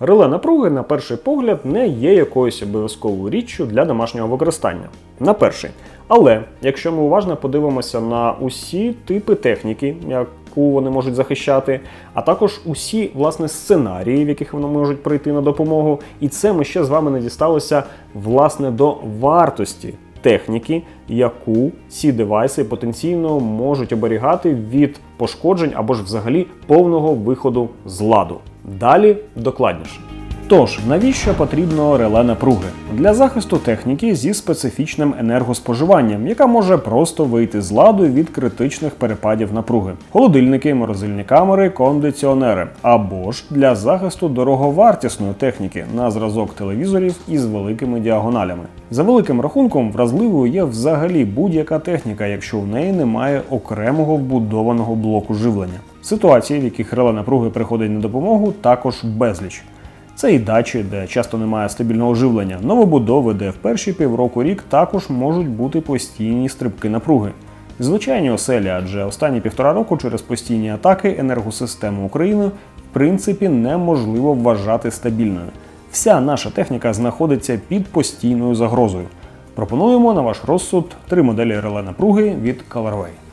Реле напруги, на перший погляд, не є якоюсь обов'язковою річчю для домашнього використання. На перший. Але якщо ми уважно подивимося на усі типи техніки, яку вони можуть захищати, а також усі власне сценарії, в яких вони можуть прийти на допомогу, і це ми ще з вами не дісталося власне до вартості техніки, яку ці девайси потенційно можуть оберігати від пошкоджень або ж взагалі повного виходу з ладу. Далі докладніше. Тож, навіщо потрібно реле напруги? Для захисту техніки зі специфічним енергоспоживанням, яка може просто вийти з ладу від критичних перепадів напруги, холодильники, морозильні камери, кондиціонери, або ж для захисту дороговартісної техніки на зразок телевізорів із великими діагоналями. За великим рахунком, вразливою є взагалі будь-яка техніка, якщо в неї немає окремого вбудованого блоку живлення. Ситуації, в яких реле напруги приходить на допомогу, також безліч. Це і дачі, де часто немає стабільного живлення, новобудови, де в перші півроку рік також можуть бути постійні стрибки напруги. Звичайні оселі, адже останні півтора року через постійні атаки енергосистему України в принципі неможливо вважати стабільною. Вся наша техніка знаходиться під постійною загрозою. Пропонуємо на ваш розсуд три моделі реле напруги від Colorway.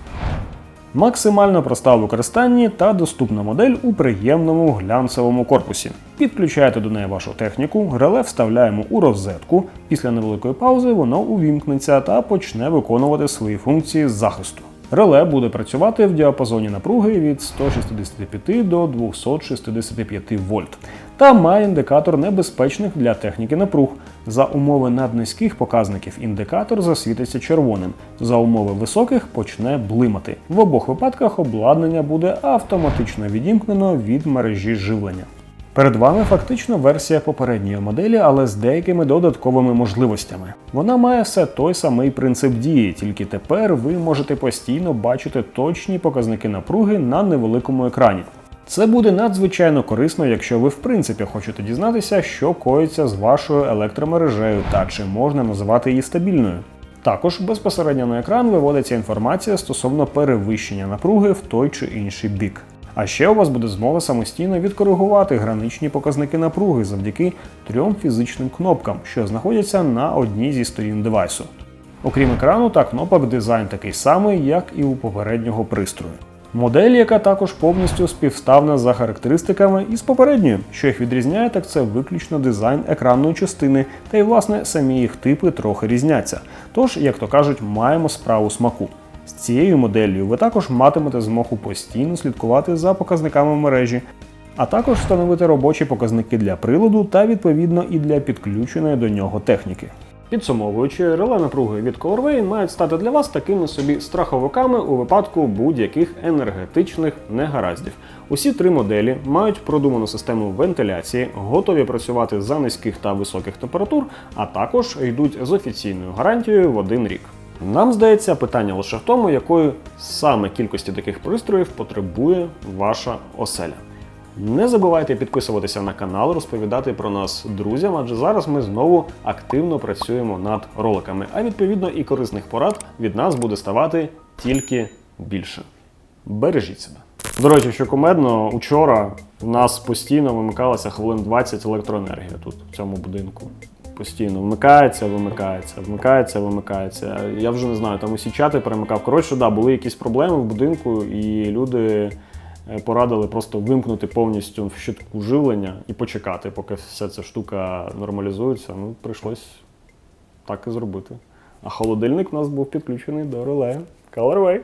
Максимально проста в використанні та доступна модель у приємному глянцевому корпусі. Підключаєте до неї вашу техніку, реле вставляємо у розетку. Після невеликої паузи воно увімкнеться та почне виконувати свої функції захисту. Реле буде працювати в діапазоні напруги від 165 до 265 вольт та має індикатор небезпечних для техніки напруг. За умови наднизьких показників індикатор засвітиться червоним, за умови високих почне блимати. В обох випадках обладнання буде автоматично відімкнено від мережі живлення. Перед вами фактично версія попередньої моделі, але з деякими додатковими можливостями. Вона має все той самий принцип дії, тільки тепер ви можете постійно бачити точні показники напруги на невеликому екрані. Це буде надзвичайно корисно, якщо ви в принципі хочете дізнатися, що коїться з вашою електромережею та чи можна називати її стабільною. Також безпосередньо на екран виводиться інформація стосовно перевищення напруги в той чи інший бік. А ще у вас буде змога самостійно відкоригувати граничні показники напруги завдяки трьом фізичним кнопкам, що знаходяться на одній зі сторін девайсу. Окрім екрану та кнопок, дизайн такий самий, як і у попереднього пристрою. Модель, яка також повністю співставна за характеристиками із попередньою, що їх відрізняє, так це виключно дизайн екранної частини, та й власне самі їх типи трохи різняться. Тож, як то кажуть, маємо справу смаку. З цією моделлю ви також матимете змогу постійно слідкувати за показниками мережі, а також встановити робочі показники для приладу та відповідно і для підключеної до нього техніки. Підсумовуючи, реле напруги від Colorway мають стати для вас такими собі страховиками у випадку будь-яких енергетичних негараздів. Усі три моделі мають продуману систему вентиляції, готові працювати за низьких та високих температур, а також йдуть з офіційною гарантією в один рік. Нам здається, питання лише в тому, якої саме кількості таких пристроїв потребує ваша оселя. Не забувайте підписуватися на канал, розповідати про нас друзям, адже зараз ми знову активно працюємо над роликами. А відповідно і корисних порад від нас буде ставати тільки більше. Бережіть себе. До речі, що кумедно, учора у нас постійно вимикалося хвилин 20 електроенергія тут, в цьому будинку. Постійно вмикається, вимикається, вмикається, вимикається. Я вже не знаю, там усі чати перемикав. Коротше, да, були якісь проблеми в будинку, і люди е, порадили просто вимкнути повністю в щитку живлення і почекати, поки вся ця штука нормалізується. Ну, прийшлось так і зробити. А холодильник у нас був підключений до реле Colorway.